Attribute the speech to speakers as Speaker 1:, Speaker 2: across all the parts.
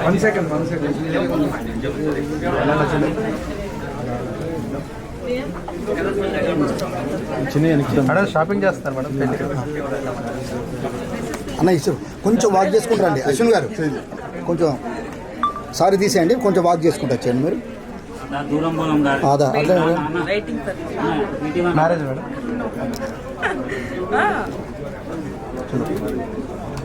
Speaker 1: One second one second madam shopping చేస్తారు madam
Speaker 2: అన్న ఇష్టం కొంచెం వాక్ చేసుకుంటారండి అశ్విన్ గారు కొంచెం సారీ తీసేయండి కొంచెం వాక్ చేసుకుంటా వచ్చేయండి మీరు. అదా అట్లా
Speaker 1: మ్యారేజ్ మేడం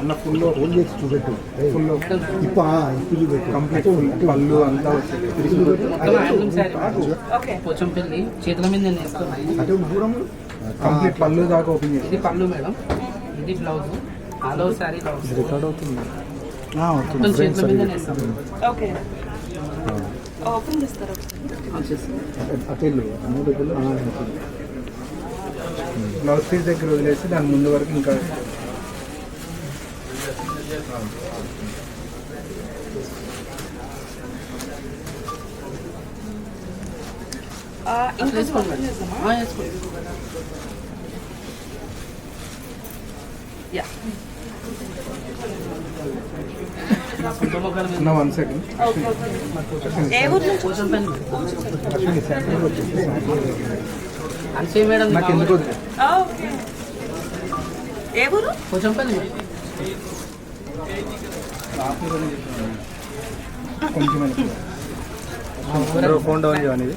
Speaker 1: అన్న ఫుల్
Speaker 2: హోల్ చేసి చూపెట్టు.
Speaker 1: ఫుల్
Speaker 2: ఇప్ప ఇప్పుడు చూపెట్టు.
Speaker 1: కంప్లీట్ పళ్ళు అంతా
Speaker 3: కొంచెం పెళ్ళి చేతుల మీద నేను వేసుకున్నాయి
Speaker 2: అటు దూరం.
Speaker 1: కంప్లీట్ పళ్ళు దాకా ఓపెన్ చేసి.
Speaker 3: ఇది పళ్ళు మేడం. ఇది blouse all saree blouse
Speaker 1: record అవుతుంది.
Speaker 3: మొత్తం చేతుల మీద వేస్తాం
Speaker 4: ఓకే ఓపెన్ చేస్తారా?
Speaker 2: అటు వెళ్ళు. మూడు
Speaker 1: బ్లౌజ్ పీస్ దగ్గర వదిలేసి దాని ముందు వరకు ఇంకా వన్ సెకండ్.
Speaker 4: ఏ ఊరు నుంచి
Speaker 3: అంతే మేడం
Speaker 1: నాకు ఎందుకు
Speaker 4: ఏ ఊరు?
Speaker 3: కొంచెం
Speaker 1: కొంచెం ఫోన్ డౌన్ ఇది